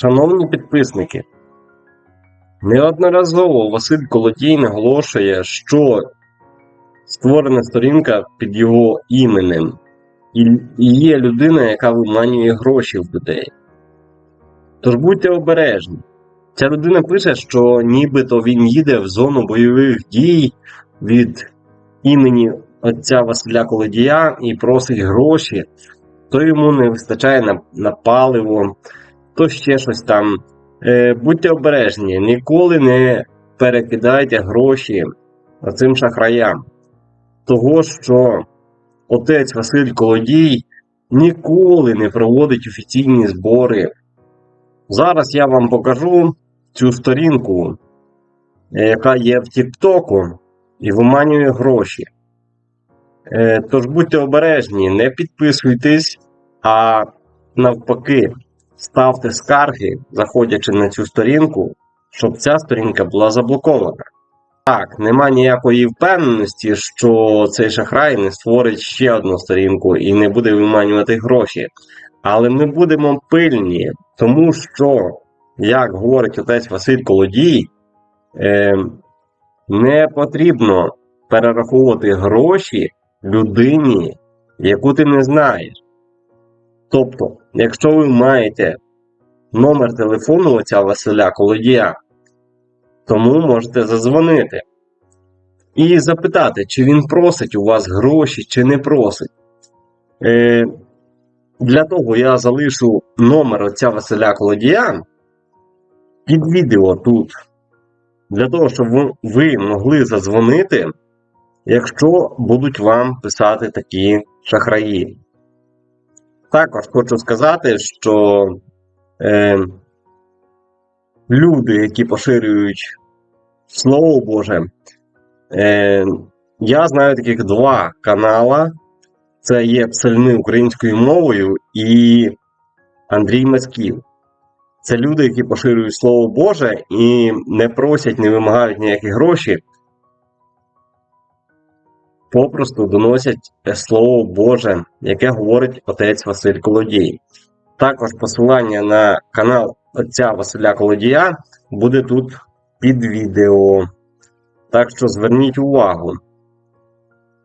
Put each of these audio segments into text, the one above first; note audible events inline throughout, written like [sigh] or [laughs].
Шановні підписники, неодноразово Василь Колодій наголошує, що створена сторінка під його іменем, і є людина, яка виманює гроші в людей. Тож будьте обережні. Ця людина пише, що нібито він їде в зону бойових дій від імені отця Василя Колодія і просить гроші, то йому не вистачає на, на паливо, то ще щось там. Е, будьте обережні, ніколи не перекидайте гроші цим шахраям. Того, що отець Василь Колодій ніколи не проводить офіційні збори. Зараз я вам покажу цю сторінку, е, яка є в Тіктоку, і виманює гроші. Е, Тож будьте обережні, не підписуйтесь, а навпаки, ставте скарги, заходячи на цю сторінку, щоб ця сторінка була заблокована. Так, нема ніякої впевненості, що цей шахрай не створить ще одну сторінку і не буде виманювати гроші. Але ми будемо пильні, тому що, як говорить отець Василь Колодій, е, не потрібно перераховувати гроші людині, яку ти не знаєш. Тобто, якщо ви маєте номер телефону отця Василя Колодія, тому можете задзвонити і запитати, чи він просить у вас гроші, чи не просить. Е, для того я залишу номер отця Василя Колодія під відео тут. Для того, щоб ви могли задзвонити, якщо будуть вам писати такі шахраї. Також хочу сказати, що е, люди, які поширюють Слово Боже, е, я знаю таких два канала. Це є псальми українською мовою і Андрій Мацьків. Це люди, які поширюють Слово Боже і не просять, не вимагають ніякі гроші. Попросту доносять Слово Боже, яке говорить отець Василь Колодій. Також посилання на канал отця Василя Колодія буде тут під відео. Так що зверніть увагу.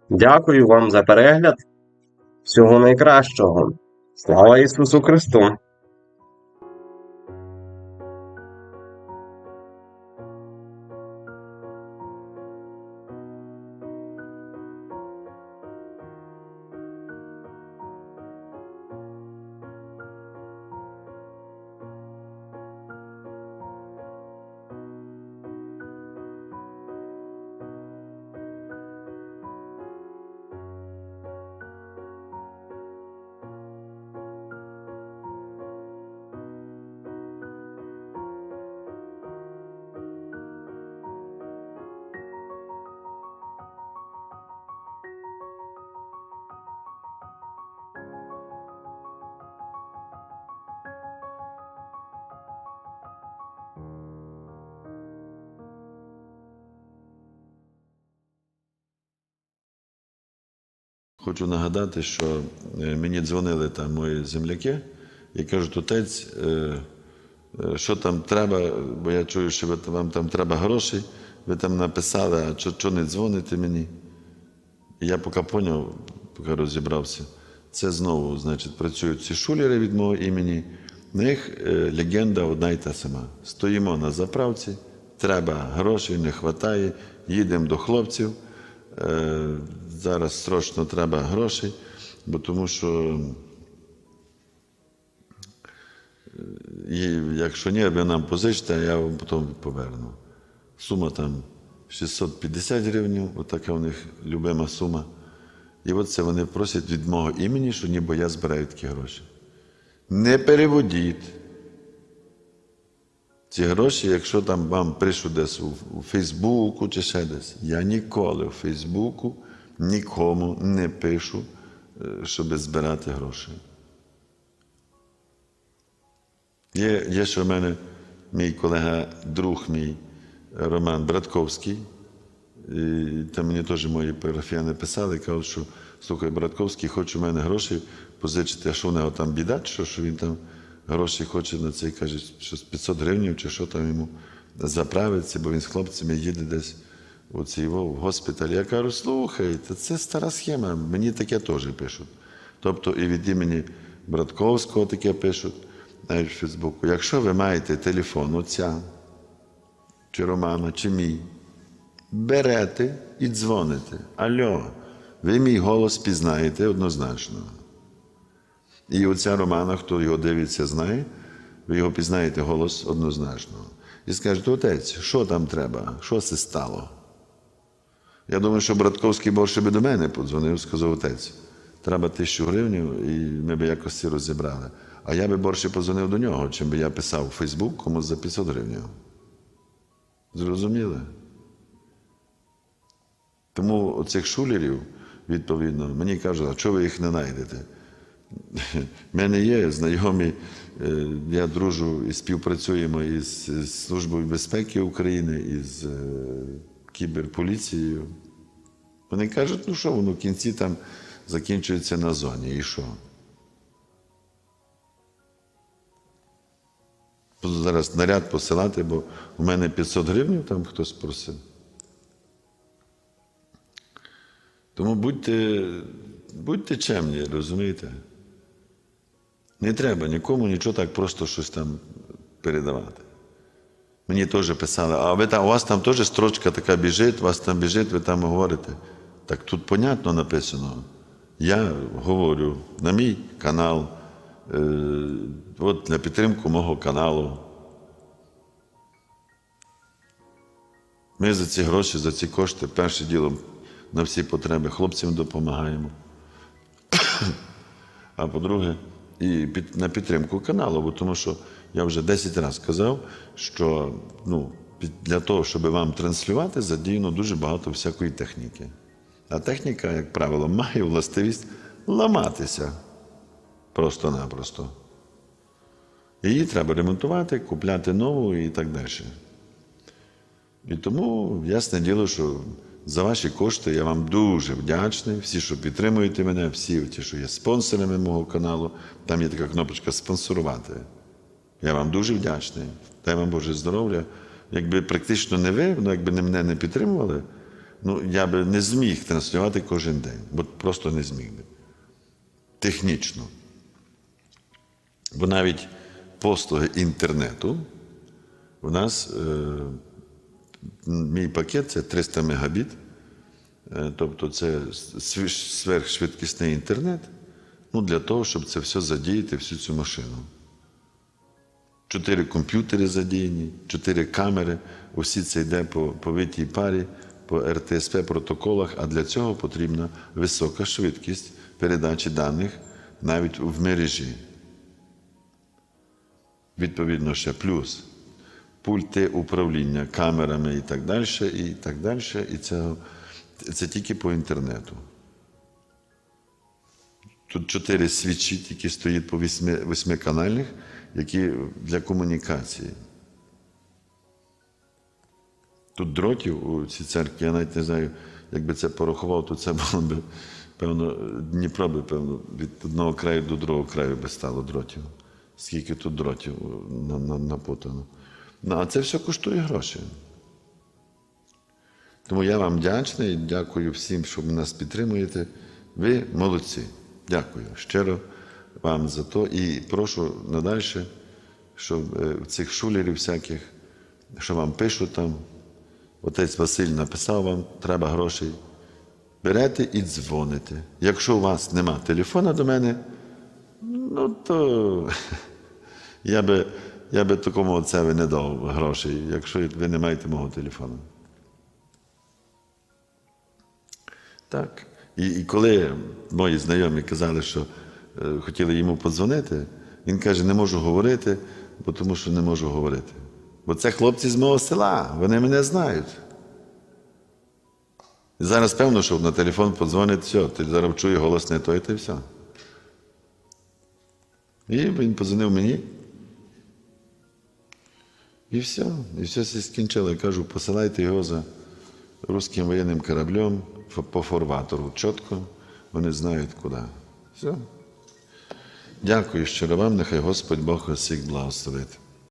Дякую вам за перегляд. Всього найкращого. Слава Ісусу Христу! Хочу нагадати, що е, мені дзвонили там мої земляки і кажуть, отець, е, е, що там треба, бо я чую, що вам там треба грошей, ви там написали, а що не дзвоните мені? І я поки поняв, поки розібрався, це знову, значить, працюють ці шулери від мого імені. В них легенда одна й та сама. Стоїмо на заправці, треба грошей, не вистачає, їдемо до хлопців. Е, Зараз срочно треба грошей, бо тому що е, якщо ні, ви нам позичте, а я вам потім поверну. Сума там 650 гривень, отака у них любима сума. І от це вони просять від мого імені, що ніби я збираю такі гроші. Не переводіть. Ці гроші, якщо там вам прийшли десь у, у Фейсбуку чи ще десь, я ніколи у Фейсбуку нікому не пишу, е, щоб збирати гроші. Є, є ще в мене мій колега, друг мій Роман Братковський. І там мені теж мої парафіяни писали, кажуть, що слухай, Братковський, хоче в мене гроші позичити, а що в нього там біда, що, що він там гроші хоче на це, каже, що з 500 гривень чи що там йому заправиться, бо він з хлопцями їде десь у цей во, в госпіталь. Я кажу, слухайте, це стара схема, мені таке теж пишуть. Тобто і від імені Братковського таке пишуть, навіть в Фейсбуку. Якщо ви маєте телефон отця, чи Романа, чи мій, берете і дзвоните. Альо, ви мій голос пізнаєте однозначно. І оця Романа, хто його дивиться, знає, ви його пізнаєте голос однозначно. І скажете, отець, що там треба? Що це стало? Я думаю, що Братковський більше би до мене подзвонив, сказав отець, треба тисячу гривень, і ми б якось це розібрали. А я би більше подзвонив до нього, чим би я писав у Фейсбук комусь за 500 гривень. Зрозуміли? Тому оцих шулерів, відповідно, мені кажуть, а чого ви їх не знайдете? У [laughs] мене є знайомі, е, я дружу і співпрацюємо із Службою безпеки України, із е, кіберполіцією. Вони кажуть, ну що воно в кінці там закінчується на зоні, і що? Зараз наряд посилати, бо у мене 500 гривень там хтось просив. Тому будьте, будьте чемні, розумієте? Не треба нікому нічого так просто щось там передавати. Мені теж писали, а ви там, у вас там теж строчка така біжить, у вас там біжить, ви там говорите. Так тут понятно написано. Я говорю на мій канал, е, от на підтримку мого каналу. Ми за ці гроші, за ці кошти, перше діло на всі потреби хлопцям допомагаємо. [coughs] А по-друге, і під, на підтримку каналу, бо тому що я вже 10 разів казав, що ну, для того, щоб вам транслювати, задіяно дуже багато всякої техніки. А техніка, як правило, має властивість ламатися просто-напросто. Її треба ремонтувати, купляти нову і так далі. І тому ясне діло, що за ваші кошти я вам дуже вдячний. Всі, що підтримуєте мене, всі ті, що є спонсорами мого каналу, там є така кнопочка спонсорувати. Я вам дуже вдячний. Дай вам Боже здоров'я. Якби практично не ви, ну якби не мене не підтримували, ну я би не зміг транслювати кожен день, бо просто не зміг би. Технічно. Бо навіть послуги інтернету у нас. Е- Мій пакет це 300 мегабіт, Е, тобто це сверхшвидкісний інтернет, ну, для того, щоб це все задіяти, всю цю машину. Чотири комп'ютери задіяні, чотири камери, усі це йде по повитій парі, по РТСП протоколах, а для цього потрібна висока швидкість передачі даних навіть в мережі. Відповідно, ще плюс пульти управління камерами і так далі, і так далі. І це, це тільки по інтернету. Тут чотири свічі тільки стоїть по восьми, восьмиканальних, які для комунікації. Тут дротів у цій церкві, я навіть не знаю, якби це порахував, то це було б, певно, Дніпро би, певно, від одного краю до другого краю би стало дротів. Скільки тут дротів на- на- напутано. Ну, а це все коштує гроші. Тому я вам вдячний, дякую всім, що ви нас підтримуєте. Ви молодці. Дякую щиро вам за то. І прошу надальше, щоб е, цих шулерів всяких, що вам пишуть там, отець Василь написав вам, треба грошей. Берете і дзвоните. Якщо у вас нема телефона до мене, ну то [laughs] я би, я би такому отцеві не дав грошей, якщо ви не маєте мого телефону. Так. І, і коли мої знайомі казали, що е, хотіли йому подзвонити, він каже, не можу говорити, бо тому що не можу говорити. Бо це хлопці з мого села, вони мене знають. І зараз певно, що на телефон подзвонить, все, ти зараз чує голос не той, та й все. І він подзвонив мені. І все, і все скінчило. Я кажу, посилайте його за русським воєнним кораблем по форватору. Чітко, вони знають куди. Все. Дякую щиро вам, нехай Господь Бог усіх благословить.